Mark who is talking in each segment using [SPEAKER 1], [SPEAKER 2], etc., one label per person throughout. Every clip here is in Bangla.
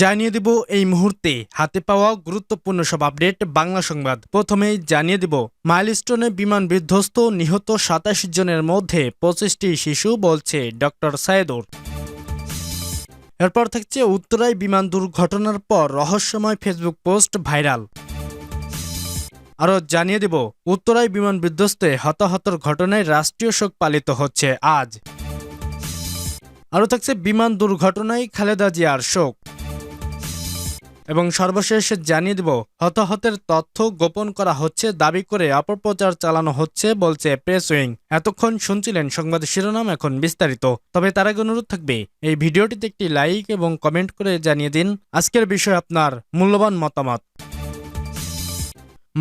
[SPEAKER 1] জানিয়ে দেব এই মুহূর্তে হাতে পাওয়া গুরুত্বপূর্ণ সব আপডেট বাংলা সংবাদ। প্রথমেই জানিয়ে দেব, মাইলস্টোনে বিমান বিধ্বস্ত নিহত সাতাশ জনের মধ্যে পঁচিশটি শিশু বলছে ডক্টর সায়েদুর। এরপর থাকছে উত্তরায় বিমান দুর্ঘটনার পর রহস্যময় ফেসবুক পোস্ট ভাইরাল। আরও জানিয়ে দেব, উত্তরায় বিমান বিধ্বস্তে হতাহতর ঘটনায় রাষ্ট্রীয় শোক পালিত হচ্ছে আজ। আরও থাকছে বিমান দুর্ঘটনায় খালেদা জিয়ার শোক। এবং সর্বশেষ জানিয়ে দেব, হতাহতের তথ্য গোপন করা হচ্ছে, দাবি করে অপপ্রচার চালানো হচ্ছে বলছে প্রেস উইং এতক্ষণ শুনছিলেন সংবাদ শিরোনাম, এখন বিস্তারিত। তবে তার আগে অনুরোধ থাকবে, এই ভিডিওটিতে একটি লাইক এবং কমেন্ট করে জানিয়ে দিন। আজকের বিষয় আপনার মূল্যবান মতামত।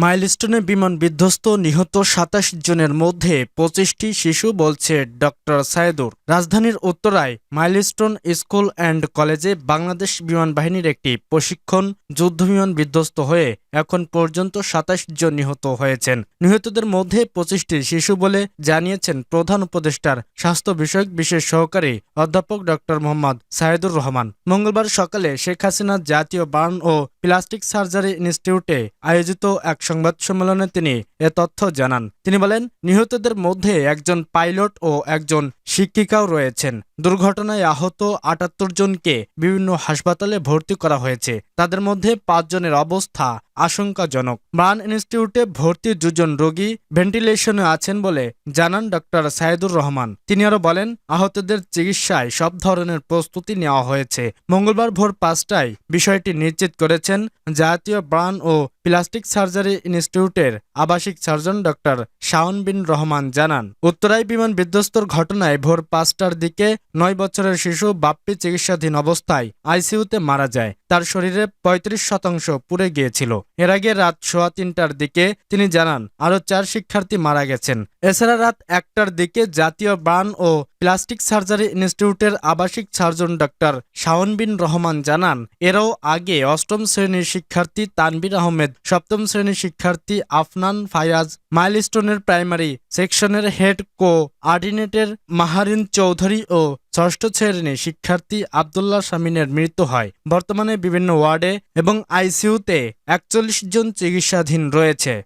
[SPEAKER 1] মাইলস্টোনে বিমান বিধ্বস্ত নিহত সাতাশ জনের মধ্যে পঁচিশটি শিশু, বলছে ডক্টর সায়েদুর। রাজধানীর উত্তরায় মাইলস্টোন স্কুল অ্যান্ড কলেজে বাংলাদেশ বিমান বাহিনীর একটি প্রশিক্ষণ যুদ্ধবিমান বিধ্বস্ত হয়ে এখন পর্যন্ত সাতাশ জন নিহত হয়েছেন। নিহতদের মধ্যে পঁচিশটি শিশু বলে জানিয়েছেন প্রধান উপদেষ্টার স্বাস্থ্য বিষয়ক বিশেষ সহকারী অধ্যাপক ডক্টর মোহাম্মদ সায়েদুর রহমান। মঙ্গলবার সকালে শেখ হাসিনা জাতীয় বার্ন ও প্লাস্টিক সার্জারি ইনস্টিটিউটে আয়োজিত এক সংবাদ সম্মেলনে তিনি এ তথ্য জানান। তিনি বলেন, নিহতদের মধ্যে একজন পাইলট ও একজন শিক্ষিকাও রয়েছেন। দুর্ঘটনায় আহত আটাত্তর জনকে বিভিন্ন হাসপাতালে ভর্তি করা হয়েছে। তাদের মধ্যে পাঁচজনের অবস্থা আশঙ্কাজনক। বার্ন ইনস্টিটিউটে ভর্তি দুজন রোগী ভেন্টিলেশনে আছেন বলে জানান ডক্টর সাইদুর রহমান। তিনি আরও বলেন, আহতদের চিকিৎসায় সব ধরনের প্রস্তুতি নেওয়া হয়েছে। মঙ্গলবার ভোর পাঁচটায় বিষয়টি নিশ্চিত করেছেন জাতীয় ব্রাণ ও প্লাস্টিক সার্জারি ইনস্টিটিউটের আবাসিক সার্জন ডক্টর শাওন বিন রহমান জানান উত্তরায় বিমান বিধ্বস্তর ঘটনায় ভোর পাঁচটার দিকে নয় বছরের শিশু বাপ্পি চিকিৎসাধীন অবস্থায় আইসিইউতে মারা যায়। তার শরীরে ৩৫ শতাংশ পুড়ে গিয়েছিল। এর আগে রাত সোয়া তিনটার দিকে তিনি জানান, আরও চার শিক্ষার্থী মারা গেছেন। এছাড়া রাত একটার দিকে জাতীয় বার্ন ও প্লাস্টিক সার্জারি ইনস্টিটিউটের আবাসিক সার্জন ডক্টর শাওন বিন রহমান জানান, এরও আগে অষ্টম শ্রেণির শিক্ষার্থী তানবির আহমেদ সপ্তম শ্রেণির শিক্ষার্থী আফনান ফায়াজ মাইলস্টোনের প্রাইমারি সেকশনের হেড কো আর্ডিনেটের মাহারিন চৌধুরী ও ষষ্ঠ শ্রেণির শিক্ষার্থী আবদুল্লাহ শামিনের মৃত্যু হয়। বর্তমানে বিভিন্ন ওয়ার্ডে এবং আইসিইউতে একচল্লিশ জন চিকিৎসাধীন রয়েছে।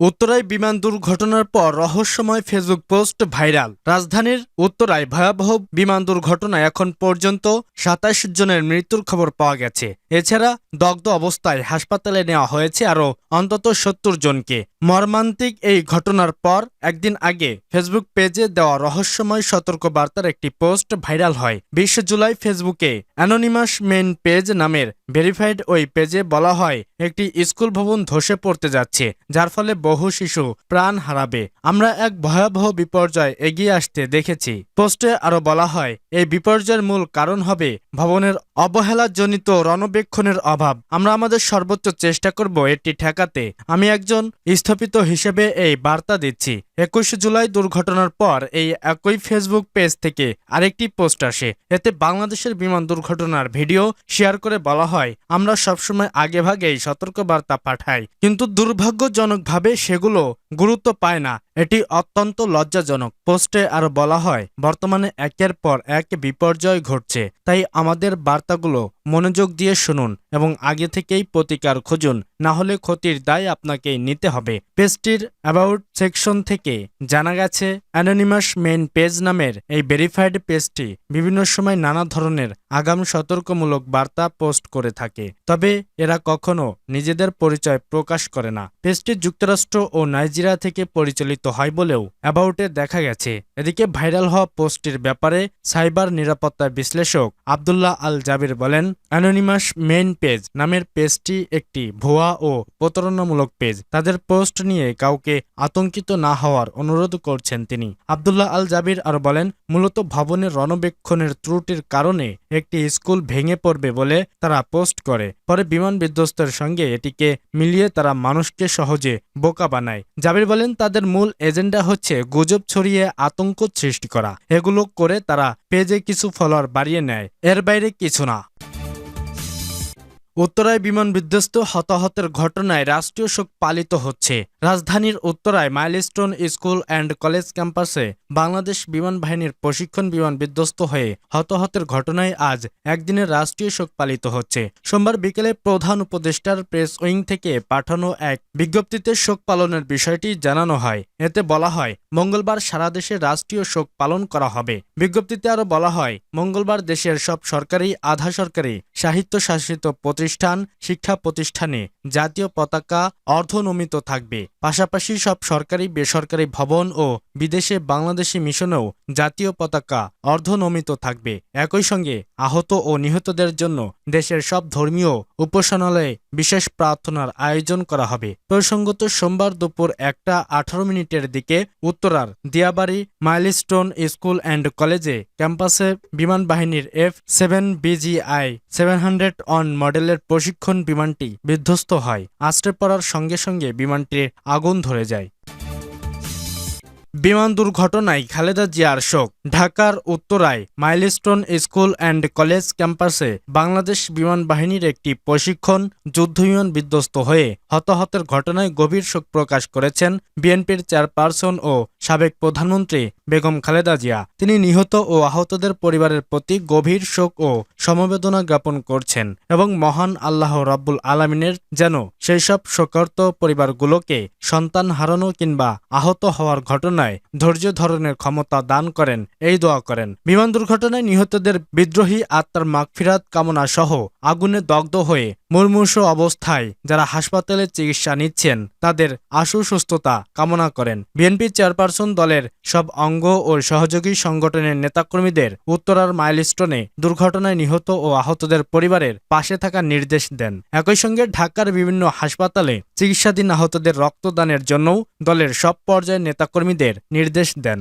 [SPEAKER 1] উত্তরায় বিমান দুর্ঘটনার পর রহস্যময় ফেসবুক পোস্ট ভাইরাল। রাজধানীর উত্তরায় ভয়াবহ বিমান দুর্ঘটনায় এখন পর্যন্ত সাতাশ জনের মৃত্যুর খবর পাওয়া গেছে। এছাড়া দগ্ধ অবস্থায় হাসপাতালে নেওয়া হয়েছে আরও অন্তত সত্তর জনকে। মর্মান্তিক এই ঘটনার পর একদিন আগে ফেসবুক পেজে দেওয়া রহস্যময় সতর্ক বার্তার একটি পোস্ট ভাইরাল হয়। বিশ জুলাই ফেসবুকে অ্যানোনিমাস মেন পেজ নামের ভেরিফাইড ওই পেজে বলা হয়, একটি স্কুল ভবন ধসে পড়তে যাচ্ছে, যার ফলে বহু শিশু প্রাণ হারাবে। আমরা এক ভয়াবহ বিপর্যয় এগিয়ে আসতে দেখেছি। পোস্টে আরও বলা হয়, এই বিপর্যয়ের মূল কারণ হবে ভবনের অবহেলাজনিত রণবেক্ষণের অভাব। আমরা আমাদের সর্বোচ্চ চেষ্টা করব এটি ঠেকাতে। আমি একজন স্থপিত হিসেবে এই বার্তা দিচ্ছি। একুশ জুলাই দুর্ঘটনার পর এই একই ফেসবুক পেজ থেকে আরেকটি পোস্ট আসে। এতে বাংলাদেশের বিমান দুর্ঘটনার ভিডিও শেয়ার করে বলা হয়, আমরা সবসময় আগেভাগেই সতর্কবার্তা পাঠাই। কিন্তু দুর্ভাগ্যজনকভাবে সেগুলো গুরুত্ব পায় না। এটি অত্যন্ত লজ্জাজনক। পোস্টে আরও বলা হয়, বর্তমানে একের পর এক বিপর্যয় ঘটছে। তাই আমাদের বার্তাগুলো মনোযোগ দিয়ে শুনুন এবং আগে থেকেই প্রতিকার খুঁজুন। না হলে ক্ষতির দায় আপনাকে নিতে হবে। পেজটির অ্যাবাউট সেকশন থেকে জানা গেছে অ্যানোনিমাস মেন পেজ নামের এই ভেরিফাইড পেজটি বিভিন্ন সময় নানা ধরনের আগাম সতর্কমূলক বার্তা পোস্ট করে থাকে। তবে এরা কখনো নিজেদের পরিচয় প্রকাশ করে না। পেজটি যুক্তরাষ্ট্র ও নাইজেরিয়া থেকে পরিচালিত হয় বলেও অ্যাবাউটে দেখা গেছে। এদিকে ভাইরাল হওয়া পোস্টটির ব্যাপারে সাইবার নিরাপত্তা বিশ্লেষক আবদুল্লাহ আল জাবির বলেন অ্যানোনিমাস মেইন পেজ নামের পেজটি একটি ভুয়া ও প্রতারণামূলক পেজ তাদের পোস্ট নিয়ে কাউকে আতঙ্কিত না হওয়ার অনুরোধ করছেন তিনি। আবদুল্লাহ আল জাবির আরও বলেন, মূলত ভবনের রণবেক্ষণের ত্রুটির কারণে একটি স্কুল ভেঙে পড়বে বলে তারা পোস্ট করে। পরে বিমান বিধ্বস্তের সঙ্গে এটিকে মিলিয়ে তারা মানুষকে সহজে বোকা বানায়। জাবির বলেন, তাদের মূল এজেন্ডা হচ্ছে গুজব ছড়িয়ে আতঙ্ক সৃষ্টি করা। এগুলো করে তারা পেজে কিছু ফলোয়ার বাড়িয়ে নেয়। এর বাইরে কিছু না। উত্তরায় বিমান বিধ্বস্ত হতাহতের ঘটনায় রাষ্ট্রীয় শোক পালিত হচ্ছে। রাজধানীর উত্তরায় মাইলস্টোন স্কুল অ্যান্ড কলেজ ক্যাম্পাসে বাংলাদেশ বিমান বাহিনীর প্রশিক্ষণ বিমান বিধ্বস্ত হয়ে হতাহতের ঘটনায় আজ একদিনের রাষ্ট্রীয় শোক পালিত হচ্ছে। সোমবার বিকেলে প্রধান উপদেষ্টার প্রেস উইং থেকে পাঠানো এক বিজ্ঞপ্তিতে শোক পালনের বিষয়টি জানানো হয়। এতে বলা হয়, মঙ্গলবার সারা দেশে রাষ্ট্রীয় শোক পালন করা হবে। বিজ্ঞপ্তিতে আরও বলা হয়, মঙ্গলবার দেশের সব সরকারি, আধা সরকারি, সাহিত্যশাসিত প্রতিষ্ঠান শিক্ষা প্রতিষ্ঠানে জাতীয় পতাকা অর্ধনমিত থাকবে। পাশাপাশি সব সরকারি, বেসরকারি ভবন ও বিদেশে বাংলাদেশি মিশনেও জাতীয় পতাকা অর্ধনমিত থাকবে। একই সঙ্গে আহত ও নিহতদের জন্য দেশের সব ধর্মীয় উপাসনালয়ে বিশেষ প্রার্থনার আয়োজন করা হবে। প্রসঙ্গত সোমবার দুপুর একটা আঠারো মিনিটের দিকে উত্তরার দিয়াবাড়ি মাইলস্টোন স্কুল অ্যান্ড কলেজে ক্যাম্পাসে বিমান বাহিনীর F seven BGI seven hundred on মডেলের প্রশিক্ষণ বিমানটি বিধ্বস্ত হয়। আশ্রে পড়ার সঙ্গে সঙ্গে বিমানটির আগুন ধরে যায়। বিমান দুর্ঘটনায় খালেদা জিয়ার শোক। ঢাকার উত্তরায় মাইলস্টোন স্কুল অ্যান্ড কলেজ ক্যাম্পাসে বাংলাদেশ বিমান বাহিনীর একটি প্রশিক্ষণ যুদ্ধবিমান বিধ্বস্ত হয়ে হতাহতের ঘটনায় গভীর শোক প্রকাশ করেছেন বিএনপির চেয়ারপারসন ও সাবেক প্রধানমন্ত্রী বেগম খালেদা জিয়া। তিনি নিহত ও আহতদের পরিবারের প্রতি গভীর শোক ও সমবেদনা জ্ঞাপন করছেন এবং মহান আল্লাহ রাব্বুল আলমিনের যেন সেই সব শোকার্ত পরিবারগুলোকে সন্তান হারানো কিংবা আহত হওয়ার ঘটনায় ধৈর্য ধরনের ক্ষমতা দান করেন, এই দোয়া করেন। বিমান দুর্ঘটনায় নিহতদের বিদ্রোহী আত্মার মাগফিরাত কামনা সহ আগুনে দগ্ধ হয়ে মুর্মূর্ষ অবস্থায় যারা হাসপাতালে চিকিৎসা নিচ্ছেন, তাদের আশু সুস্থতা কামনা করেন। বিএনপি চেয়ারপারসন দলের সব অঙ্গ ও সহযোগী সংগঠনের নেতাকর্মীদের উত্তরার মাইলস্টোনে দুর্ঘটনায় নিহত ও আহতদের পরিবারের পাশে থাকার নির্দেশ দেন। একই সঙ্গে ঢাকার বিভিন্ন হাসপাতালে চিকিৎসাধীন আহতদের রক্তদানের জন্যও দলের সব পর্যায়ের নেতাকর্মীদের নির্দেশ দেন।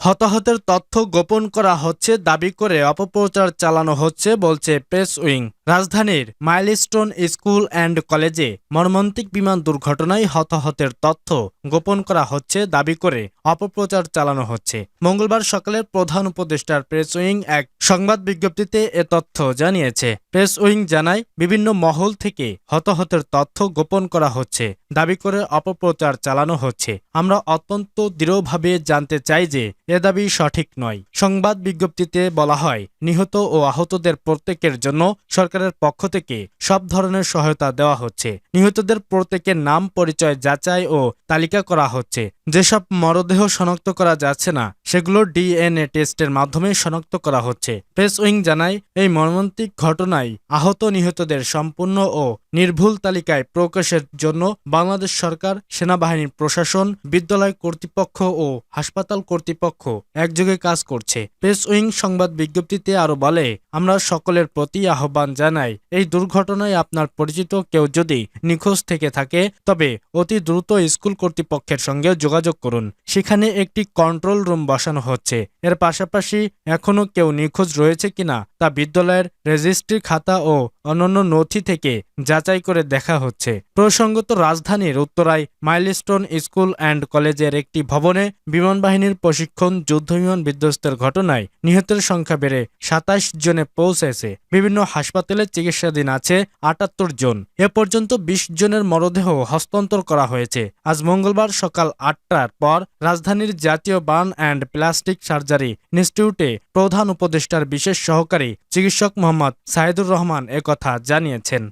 [SPEAKER 1] হতাহতের তথ্য গোপন করা হচ্ছে, দাবি করে অপপ্রচার চালানো হচ্ছে বলছে প্রেস উইং। রাজধানীর মাইলস্টোন স্কুল অ্যান্ড কলেজে মর্মান্তিক বিমান দুর্ঘটনায় হতাহতের তথ্য গোপন করা হচ্ছে, দাবি করে অপপ্রচার চালানো হচ্ছে। মঙ্গলবার সকালে প্রধান উপদেষ্টার প্রেস উইং এক সংবাদ বিজ্ঞপ্তিতে এ তথ্য জানিয়েছে। প্রেস উইং জানায়, বিভিন্ন মহল থেকে হতাহতের তথ্য গোপন করা হচ্ছে, দাবি করে অপপ্রচার চালানো হচ্ছে। আমরা অত্যন্ত দৃঢ়ভাবে জানতে চাই যে এ দাবি সঠিক নয়। সংবাদ বিজ্ঞপ্তিতে বলা হয়, নিহত ও আহতদের প্রত্যেকের জন্য সরকারের পক্ষ থেকে সব ধরনের সহায়তা দেওয়া হচ্ছে। নিহতদের প্রত্যেকের নাম, পরিচয়, যাচাই ও তালিকা করা হচ্ছে। যেসব মরদেহ শনাক্ত করা যাচ্ছে না। সেগুলো ডিএনএ টেস্টের মাধ্যমে শনাক্ত করা হচ্ছে। প্রেস উইং জানায়, এই মর্মান্তিক ঘটনায় আহত নিহতদের সম্পূর্ণ ও নির্ভুল তালিকায় প্রকাশের জন্য বাংলাদেশ সরকার, সেনাবাহিনীর প্রশাসন, বিদ্যালয় কর্তৃপক্ষ ও হাসপাতাল কর্তৃপক্ষ একযোগে কাজ করছে। প্রেস উইং সংবাদ বিজ্ঞপ্তিতে আরও বলে, আমরা সকলের প্রতি আহ্বান জানাই, এই দুর্ঘটনায় আপনার পরিচিত কেউ যদি নিখোঁজ থেকে থাকে, তবে অতি দ্রুত স্কুল কর্তৃপক্ষের সঙ্গে যোগাযোগ করুন। সেখানে একটি কন্ট্রোল রুম বসানো হচ্ছে। এর পাশাপাশি এখনও কেউ নিখোঁজ রয়েছে কিনা তা বিদ্যালয়ের রেজিস্ট্রি খাতা ও অন্যান্য নথি থেকে যাচাই করে দেখা হচ্ছে। প্রসঙ্গত রাজধানীর উত্তরায় মাইলস্টোন স্কুল অ্যান্ড কলেজের একটি ভবনে বিমান বাহিনীর প্রশিক্ষণ যুদ্ধবিমান বিধ্বস্তের ঘটনায় নিহতের সংখ্যা বেড়ে সাতাশ জনে পৌঁছেছে। বিভিন্ন হাসপাতালে চিকিৎসাধীন আছে আটাত্তর জন। এ পর্যন্ত বিশ জনের মরদেহ হস্তান্তর করা হয়েছে। আজ মঙ্গলবার সকাল আটটার পর রাজধানীর জাতীয় বার্ন অ্যান্ড প্লাস্টিক সার্জারি ইনস্টিটিউটে প্রধান উপদেষ্টার বিশেষ সহকারী চিকিৎসক মোহাম্মদ সাইদুর রহমান একথা জানিয়েছেন।